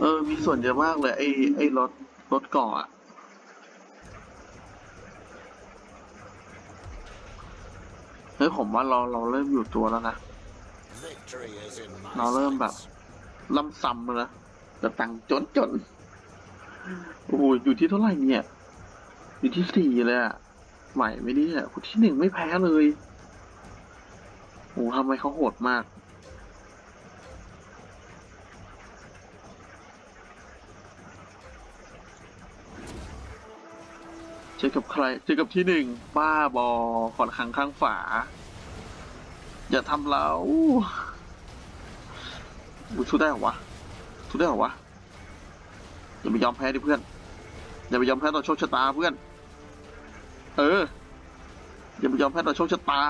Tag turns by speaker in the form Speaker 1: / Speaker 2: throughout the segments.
Speaker 1: เออ มีส่วนเยอะมากเลยไอ้ไอ้รถรถเกาะอะเฮ้ยผมว่าเราเราเริ่มอยู่ตัวแล้วนะ
Speaker 2: Victory is in my
Speaker 1: เราเริ่มแบบ
Speaker 2: sights.
Speaker 1: ล่ำซ้ำแล้วนะแต่ตังค์จนจนโอ้โหอยู่ที่เท่าไหร่เนี่ย อยู่ที่สี่เลยอะไหวไหมเนี่ยคนที่หนึ่งไม่แพ้เลยโอ้โหทำไมเขาโหดมาก เจอกับใครเจอกับที่หนึ่งบ้าบอขอนขังข้างฝา อย่าทำเราอุ๊ยสู้ได้เหรอวะสู้ได้เหรอวะอย่าไปยอมแพ้ดิเพื่อน อย่าไปยอมแพ้ต่อโชคชะตาเพื่อน เออ อย่าไปยอมแพ้ต่อโชคชะตา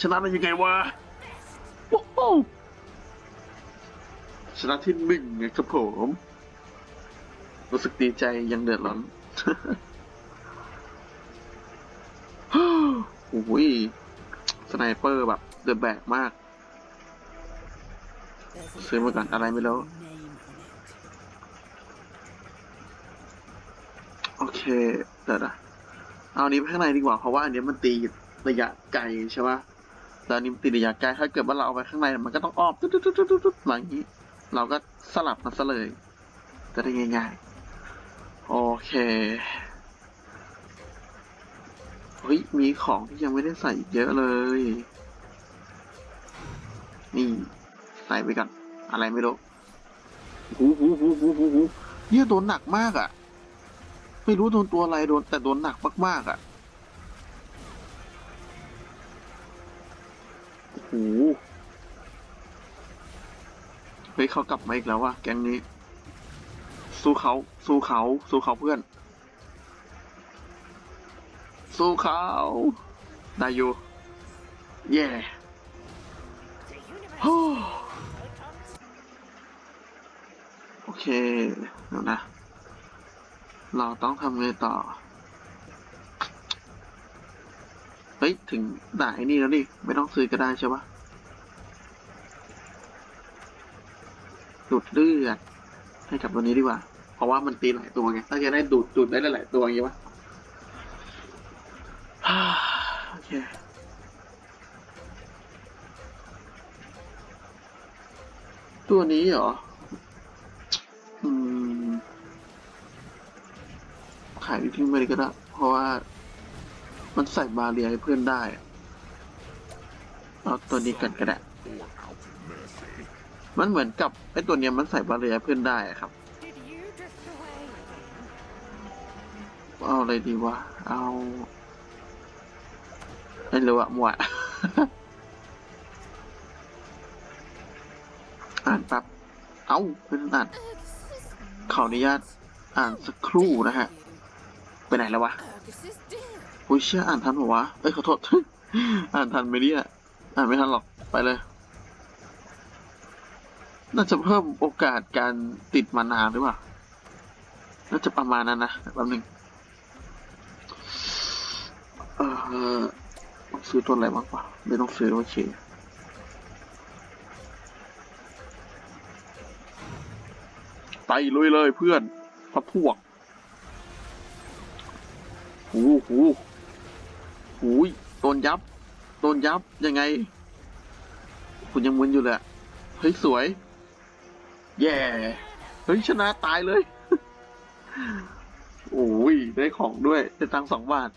Speaker 1: ชนะได้ยังไงวะโอ้โหชนะที่หนึ่งไงครับผม รู้สึกดีใจยังเดือดร้อน โอ้ยสไนเปอร์แบบเดือดแบกมาก ซื้อมาก่อนอะไรไม่รู้ โอเคเดี๋ยวนะเอาอันนี้ไปข้างในดีกว่าเพราะว่าอันนี้มันตีระยะไกลใช่ปะแล้วอันนี้มันตีระยะไกลถ้าเกิดว่าเราเอาไปข้างในมันก็ต้องอ้อมตุ๊ดตุ๊ดตุ๊ดตุ๊ดตุ๊ดมาอย่างนี้ เราก็สลับมันซะเลย จะได้ง่ายๆ โอเค เฮ้ยมีของที่ยังไม่ได้ใส่เยอะเลย นี่ ใส่ไปก่อน อะไรไม่รู้หูหูหูหูหูหูเนี่ยโดนหนักมากอะ่ะ ไม่รู้โดนตัวอะไรโดน แต่โดนหนักมากๆอะ่ะโอ้โหเฮ้ยเขากลับมาอีกแล้วว่ะแก๊งนี้ สู้เขาสู้เขาสู้เขาเพื่อน สู้เขาได้อยู่เย่โอ้โอเคเดี๋ยวนะ เราต้องทำไงต่อ เฮ้ย ถึงด่ายนี่แล้วนี่ไม่ต้องซื้อก็ได้ใช่ปะดูดเลือดให้กับตัวนี้ดีกว่า เพราะว่ามันตีหลายตัวไง ถ้าจะได้ดูดดูดได้หลายๆตัวอย่างงี้ปะ ฮ่า ตัวนี้เหรอ อืม ขายทิ้งไปเลยก็ได้ เพราะว่า มันใส่บาเรียให้เพื่อนได้ เอาตัวนี้กันก็ได้ มันเหมือนกับไอ้ตัวเนี้ยมันใส่บาเรียเพื่อนได้ครับ เอาอะไรดีวะ เอา ไม่รู้อะหมวอ่านแป๊บ เอาเพื่อนอ่านขออนุญาตอ่านสักครู่นะฮะ ไปไหนแล้ววะอุ้ยเชื่ออ่านทันหรอวะ เอ้ยขอโทษ อ่านทันไหมเนี่ยอ่านไม่ทันหรอก ไปเลย น่าจะเพิ่มโอกาสการติดมานานหรือเปล่า น่าจะประมาณนั้นนะแป๊บหนึงเออต้อ ซื้อต้นอะไรบ้างวะไม่ต้องซื้อโอเคไปลุยเลยเพื่อนพับพวกหูหูหูยโดนยับโดนยับยังไง คุณยังมึนอยู่เลยอะเฮ้ยสวย แย่เฮ้ยชนะตายเลย โอ้ยได้ของด้วยได้ตังสองบาท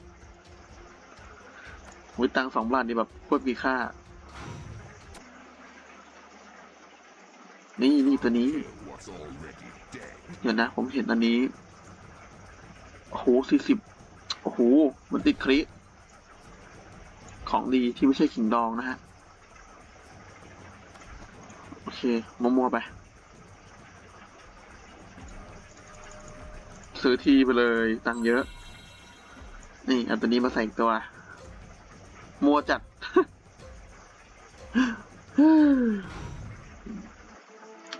Speaker 1: โอ้ยตังสองบาทนี่แบบโคตรมีค่า นี่นี่ตัวนี้เดี๋ยวนะ ผมเห็นอันนี้ โอ้โหสี่สิบโอ้โห มันติดคลิของดีที่ไม่ใช่ขิงดองนะฮะ โอเค มัวๆไป ซื้อทีไปเลย ตังเยอะ นี่เอาตัวนี้มาใส่ตัว มัวจัด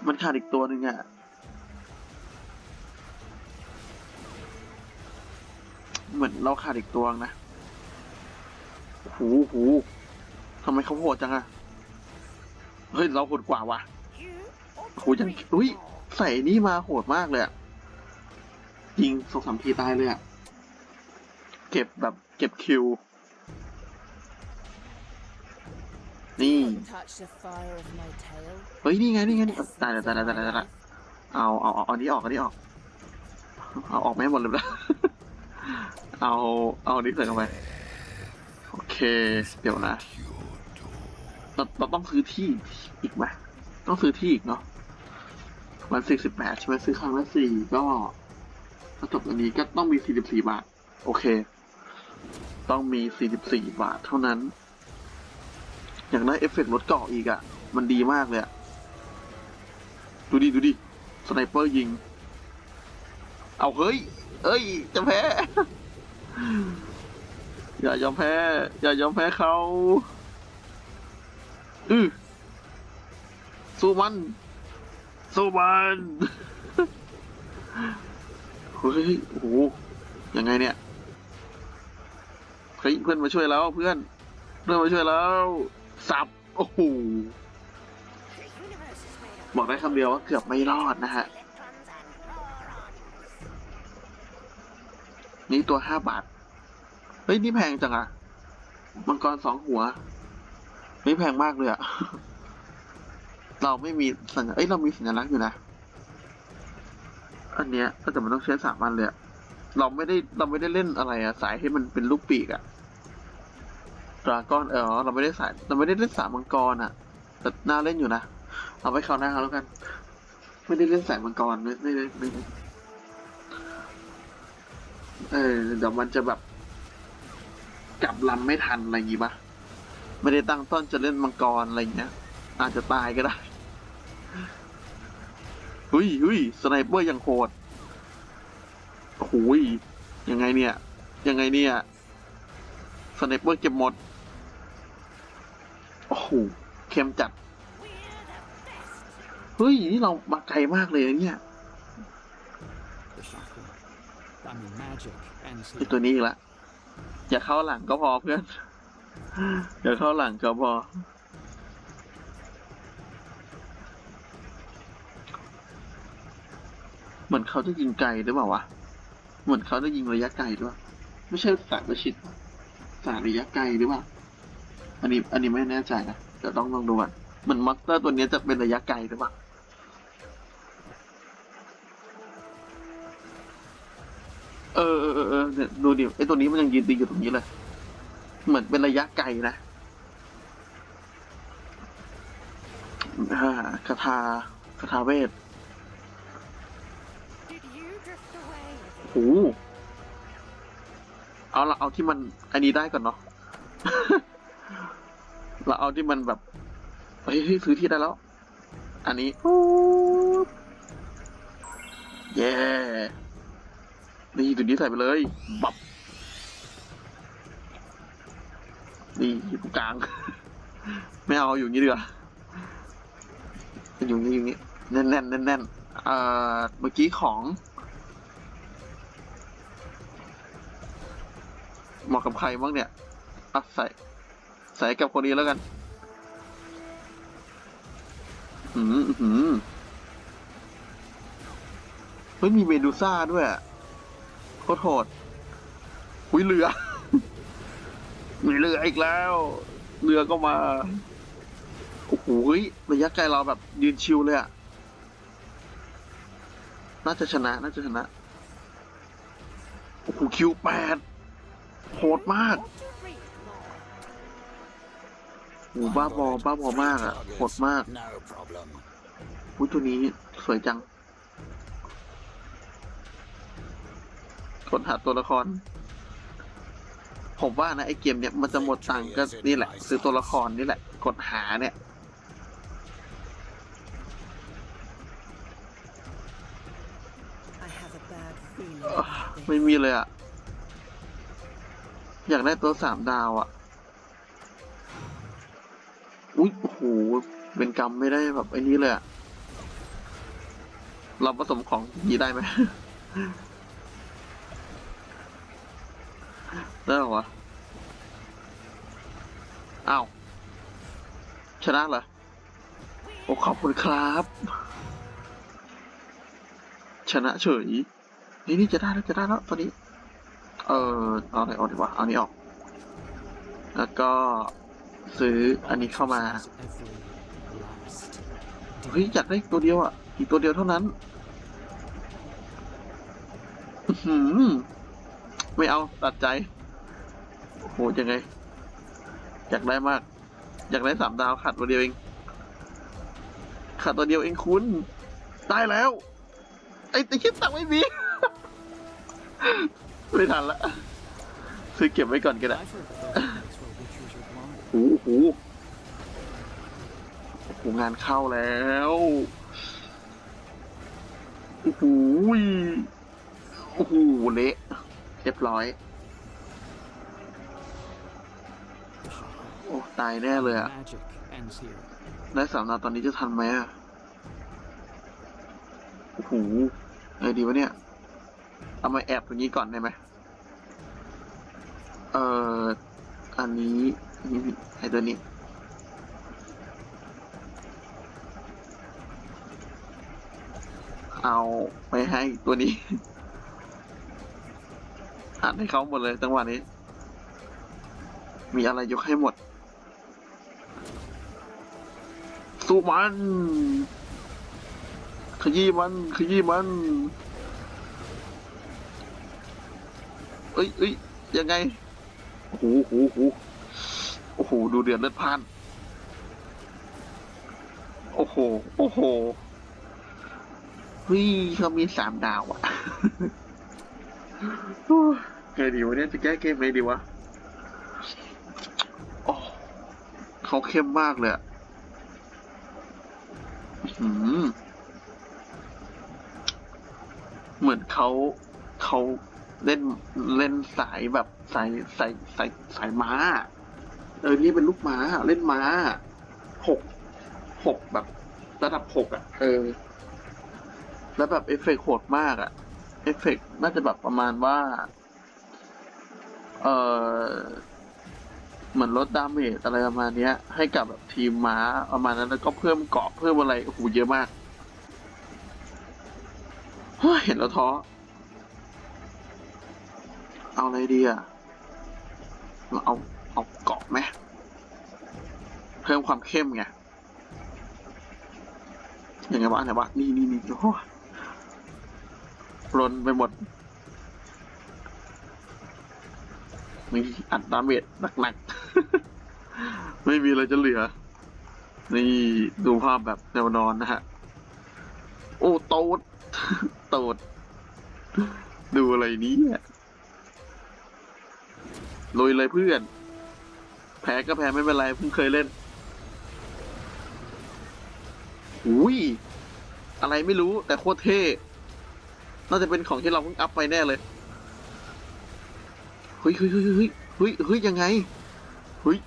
Speaker 1: มันขาดอีกตัวหนึ่งอะเหมือนเราขาดอีกตัวนะ หูหูทำไมเขาโหดจังอะเฮ้ย เราโหดกว่าวะโหยังอุ้ย ใส่นี่มาโหดมากเลยอะยิงสองสามทีตายเลยอะเก็บแบบเก็บคิว นี่ เฮ้ยนี่ไงนี่ไงนี่ตายแล้วตายแล้วตายแล้วตายแล้วเอาเอาเอาเอาอันนี้ออกอันนี้ออก เอาออกไม่หมดเลยนะเอาเอาอันนี้ใส่ลงไปโอเคเดี๋ยวนะเราเราต้องซื้อที่อีกไหมต้องซื้อที่อีกเนาะมันสี่สิบแปดใช่ไหมซื้อครั้งละสี่ก็ถ้าจบอันนี้ก็ต้องมีสี่สิบสี่บาท โอเค ต้องมีสี่สิบสี่บาทเท่านั้น อยากได้เอฟเฟกต์รถเกาะอีกอะ่ะ มันดีมากเลยอะดูดิ ดูดิ สไนเปอร์ยิง เอาเฮ้ย เอ้ย จะแพ้ อย่ายอมแพ้ อย่ายอมแพ้เขาอือสู้มัน สู้มันเฮ้ย โอ้โหยังไงเนี่ยเฮ้ยเพื่อนมาช่วยแล้วเพื่อนเพื่อนมาช่วยแล้ว สับ โอ้โหบอกได้คำเดียวว่าเกือบไม่รอดนะฮะ นี่ตัวห้าบาท เฮ้ย นี่แพงจังอะมังกรสองหัว ไม่แพงมากเลยอะเราไม่มีสัญเอ้ย เรามีสัญลักษณ์อยู่นะ อันเนี้ยแต่มันต้องใช้สามอันเลยอะเราไม่ได้เราไม่ได้เล่นอะไรอะสายให้มันเป็นลูกปีกอะ ดราก้อนเออเราไม่ได้สายเราไม่ได้เล่นสายมังกรอะแต่น่าเล่นอยู่นะเอาไว้คราวหน้าแล้วกัน ไม่ได้เล่นสายมังกรไม่ไม่ได้ไม่ได้เออเดี๋ยวมันจะแบบกลับลำไม่ทันอะไรอย่างงี้ปะไม่ได้ตั้งต้นจะเล่นมังกรอะไรอย่างเงี้ย อาจจะตายก็ได้หุยหุยสไนเปอร์ยังโหดโอ้ยยังไงเนี่ย ยังไงเนี่ยสไนเปอร์เก็บหมด อ้โหเข้มจัด เฮ้ย นี่เรามาไกลมากเลยเนี่ยไอตัวนี้อีกละ อย่าเข้าหลังก็พอเพื่อน อย่าเข้าหลังก็พอ เหมือนเขาจะยิงไกลหรือเปล่าวะ เหมือนเขาจะยิงระยะไกลด้วย ไม่ใช่สายประชิดสายระยะไกลหรือเปล่า อันนี้อันนี้ไม่แน่ใจนะเดี๋ยวต้องลองดูก่อนเหมือนมอนสเตอร์ตัวนี้จะเป็นระยะไกลหรือเปล่าเออเออเออเนี่ยดูดิไอตัวนี้มันยังยืนดีอยู่ตรงนี้เลย เหมือนเป็นระยะไกลนะคาถาคาถาเวทโอ้โหเอาละเอาที่มันอันนี้ได้ก่อนเนาะ เราเอาที่มันแบบเฮ้ยเฮ้ยซื้อที่ได้แล้ว อันนี้ปุ๊บเย้นี่ตัวนี้ใส่ไปเลยบับนี่อยู่ตรงกลาง ไม่เอาอยู่อย่างนี้ดีกว่าอยู่อย่างนี้อยู่อย่างนี้แน่นแน่นแน่นแน่นๆเอ่อเมื่อกี้ของเหมาะกับใครบ้างเนี่ยอะใส่ ใส่กับคนนี้แล้วกัน อืมอื้อหืมเฮ้ยมีเมดูซ่าด้วยอะโคตรโหดอุ้ยเรือ มีเรืออีกแล้ว เรือก็มา โอ้โหเฮ้ยระยะไกลเราแบบยืนชิวเลยอะน่าจะชนะ น่าจะชนะ โอ้โหคิวแปดโหดมาก หบ้าบอบ้าบอมากอะโหดมาก
Speaker 2: No problem.
Speaker 1: อุ้ยตัวนี้สวยจังค้นหาตัวละคร ผมว่านะไอเกมเนี่ยมันจะหมดตังค์ก็นี่แหละซื้อตัวละครนี่แหละ กดหาเนี่ย
Speaker 3: I have a bad feeling.
Speaker 1: เอ้อ
Speaker 3: about this.
Speaker 1: ไม่มีเลยอะอยากได้ตัวสามดาวอะ อุ้ยโอ้โหเป็นกรรมไม่ได้แบบไอ้นี้เลยอะเราผสมของยีได้ไหมได้หรอวะอ้าว ชนะเหรอ โอ้ขอบคุณครับ ชนะเฉยนี่นี่จะได้แล้วจะได้แล้วตอนนี้ เออเอาอะไรออกดีวะเอานี้ออก แล้วก็ ซื้ออันนี้เข้ามาเฮ้ยอยากได้ตัวเดียวอะ อีกตัวเดียวเท่านั้นหือไม่เอาตัดใจโหยังไง อยากได้มาก อยากได้สามดาวขาดตัวเดียวเองขาดตัวเดียวเองคุณได้แล้ว ไอ้ตะคิดตังไม่มีไม่ทันละซื้อเก็บไว้ก่อนก็ได้
Speaker 4: are blind.
Speaker 1: โอ้โหโอ้โหงานเข้าแล้วโอ้โหยโอ้โหเละเรียบร้อย โอ้ ตายแน่เลยอะได้สามนาตอนนี้จะทันไหมอะโอ้โหไงดีวะเนี่ย เอามาแอบตรงนี้ก่อนได้ไหม เอ่อ อันนี้ ไอตัวนี้เอาไปให้ตัวนี้อัดให้เขาหมดเลยจังหวะนี้ มีอะไรยกให้หมด สู้มัน ขยี้มัน ขยี้มัน เอ้ยเอ้ยยังไงโอ้โหโอ้โห โอ้โห ดูเดือดเลือดพล่าน โอ้โห โอ้โหเฮ้ยเขามีสามดาวอะไงดีวะเนี่ยจะแก้เกมไงดีวะโอ้เขาเข้มมากเลยอือเหมือนเขาเขาเล่นเล่นสายแบบสายสายสายสายม้า เออนี่เป็นลูกม้าเล่นม้าหกหกแบบระดับหกอะ เออ แล้วแบบเอฟเฟกโหดมากอะ เอฟเฟกน่าจะแบบประมาณว่า เออเหมือนลดดาเมจอะไรประมาณนี้ให้กับแบบทีมม้าประมาณนั้นแล้วก็เพิ่มเกาะเพิ่มอะไรโอ้โหเยอะมากเฮ้เห็นแล้วท้อ เอาอะไรดีอะเราเอา เอาเกาะไหมเพิ่มความเข้มไงยังไงวะอันไหนวะนี่นี่นี่โอ้โหรนไปหมดมีอัดดาเมจหนักๆ ไม่มีอะไรจะเหลือ นี่ดูภาพแบบแนวนอนนะฮะ โอ้โตดโตด ดูอะไรนี้ลุยเลยเพื่อน แพ้ก็แพ้ไม่เป็นไรเพิ่งเคยเล่นอุ้ยอะไรไม่รู้แต่โคตรเท่ น่าจะเป็นของที่เราเพิ่งอัพไปแน่เลยเฮ้ยเฮ้ยเฮ้ยเฮ้ยเฮ้ยเฮ้ยยังไงเฮ้ย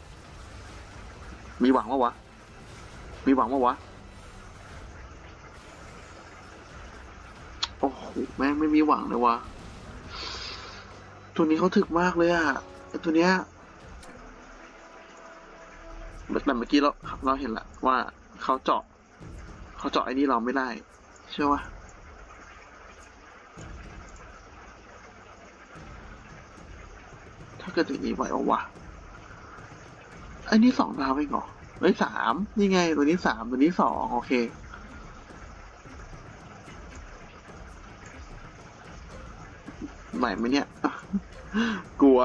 Speaker 1: มีหวังวะวะ มีหวังวะวะ โอ้โหแม่งไม่มีหวังเลยวะ ตัวนี้เขาถึกมากเลยอะตัวเนี้ย แต่เมื่อกี้เราเราเห็นละว่าเขาเจาะเขาเจาะไอ้นี่เราไม่ได้ใช่ปะถ้าเกิดอย่างนี้ไหวเอาวะไอ้นี่สองดาวเองเหรอไอ้สามนี่ไงตัวนี้สามตัวนี้สองโอเคไหวไหมเนี่ย กลัว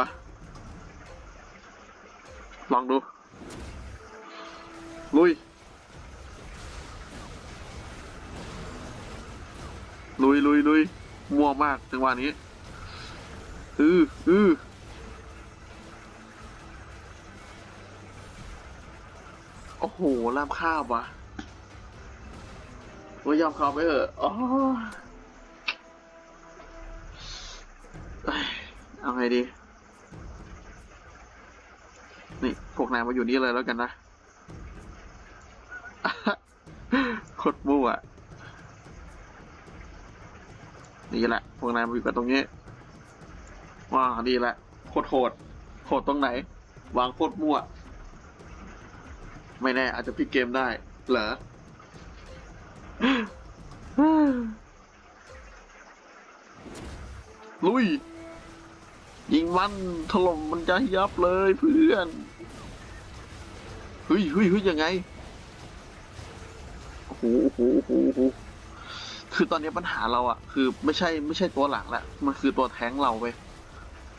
Speaker 1: ลองดู ลุย ลุยลุยลุยมัวมากจังหวะนี้ อืออือโอ้โหลามข้าววะว่ายอมเขาไปเถอะอ๋อเอ้ยเอาไงดี นี่ พวกนายมาอยู่นี่เลยแล้วกันนะ โคตรมั่วนี่แหละ พวกนายมาอยู่กันตรงนี้ ว้านี่แหละ โคตรโหด โหดตรงไหน วางโคตรมั่ว ไม่แน่ อาจจะพลิกเกมได้ เหรอลุย ยิงมันถล่มมันจะให้ยับเลยเพื่อน เฮ้ยเฮ้ยเฮ้ยยังไง หโอ้โหโอ้โหโอ้โหคือตอนนี้ปัญหาเราอะคือไม่ใช่ไม่ใช่ตัวหลังละมันคือตัวแท้งเราไป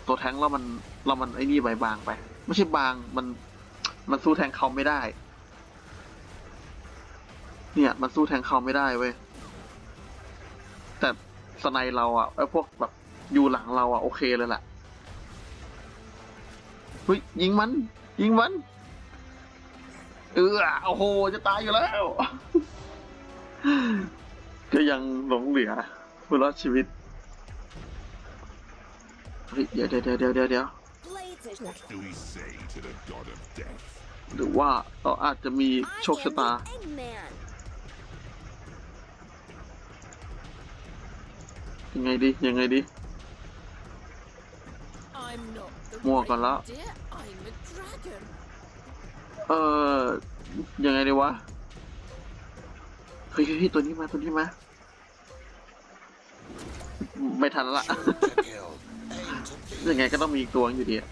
Speaker 1: ตัวแท้งเรามันเรามันไอ้นี่ใบบางไป ไม่ใช่บางมันมันสู้แทงเขาไม่ได้ เนี่ย มันสู้แทงเขาไม่ได้เว้ยแต่สไนเราอะไอ้พวกแบบอยู่หลังเราอะโอเคเลยแหละเฮ้ยยิงมัน ยิงมัน เออโอ้โหจะตายอยู่แล้ว ก็ยังหลงเหลือผู้รอดชีวิตเฮ้ยเดี๋ยวเดี๋ยวเดี๋ยวเดี๋ยวเดี๋ยวเดี๋ยว
Speaker 5: Blades are
Speaker 6: What do we say to the god of death?
Speaker 1: หรือว่าเราอาจจะมีโชคชะตา
Speaker 5: Eggman.
Speaker 1: ยังไงดียังไงดี
Speaker 5: I'm not the
Speaker 1: มั่วก่อนแล้ว
Speaker 5: dear. I'm a dragon.
Speaker 1: เออยังไงดีวะ เฮ้ยเฮ้ยเฮ้ยตัวนี้มาตัวนี้มา ไม่ทันละ
Speaker 2: To kill. Aim to please.
Speaker 1: ยังไงก็ต้องมีอีกตัวอยู่ดีอะ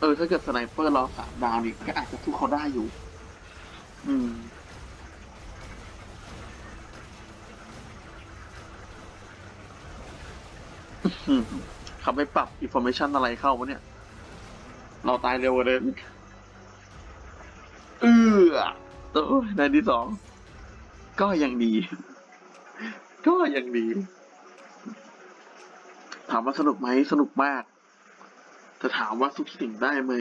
Speaker 1: เออถ้าเกิดสไนเปอร์เราสามดาวนี่ก็อาจจะสู้เขาได้อยู่อืมอืมเขาไปปรับอินโฟเมชันอะไรเข้าวะเนี่ย เราตายเร็วกว่าเดิมอีกเออโอ้ยในที่สอง ก็ยังดี ก็ยังดี ถามว่าสนุกไหมสนุกมากแต่ถามว่าสู้คิดถึงได้ไหม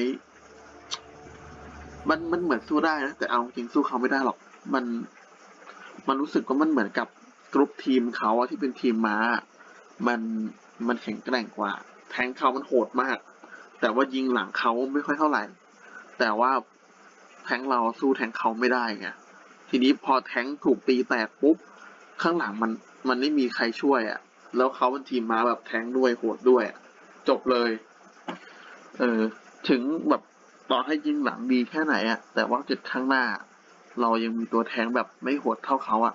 Speaker 1: มันมันเหมือนสู้ได้นะแต่เอาจริงสู้เขาไม่ได้หรอก มันมันรู้สึกว่ามันเหมือนกับกรุ๊ปทีมเขาอะที่เป็นทีมม้า มันมันแข็งแกร่งกว่า แทงเขามันโหดมาก แต่ว่ายิงหลังเขาไม่ค่อยเท่าไหร่ แต่ว่าแทงเราสู้แทงเขาไม่ได้ไง ทีนี้พอแทงถูกตีแตกปุ๊บข้างหลังมันมันไม่มีใครช่วยอะ่ะ แล้วเขาเป็นทีมมาแบบแทงด้วยโหดด้วยจบเลย เออถึงแบบต่อให้ยิงหลังดีแค่ไหนอะ่ะ แต่ว่าจุดข้างหน้า เรายังมีตัวแทงแบบไม่โหดเท่าเขาอะ่ะ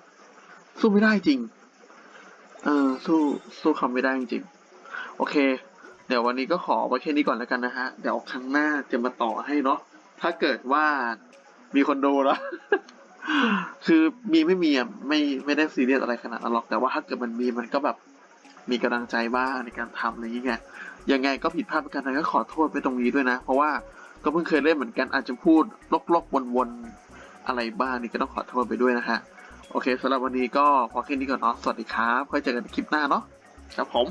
Speaker 1: สู้ไม่ได้จริง เออสู้สู้เขาไม่ได้จริง โอเค เดี๋ยววันนี้ก็ขอไว้แค่นี้ก่อนแล้วกันนะฮะ เดี๋ยวครั้งหน้าจะมาต่อให้เนาะถ้าเกิดว่ามีคนดูแล้ว คือมีไม่มีอะไม่ไม่ได้ซีเรียสอะไรขนาดนั้นหรอกแต่ว่าถ้าเกิดมันมีมันก็แบบมีกำลังใจบ้างในการทำอะไรอย่างเงี้ยยังไงก็ผิดพลาดประการใดก็ขอโทษไปตรงนี้ด้วยนะ เพราะว่าก็เพิ่งเคยเล่นเหมือนกันอาจจะพูดลกๆวนๆอะไรบ้างนี่ก็ต้องขอโทษไปด้วยนะฮะโอเคสำหรับวันนี้ก็พอแค่นี้ก่อนเนาะสวัสดีครับค่อยเจอกันในคลิปหน้าเนาะครับผม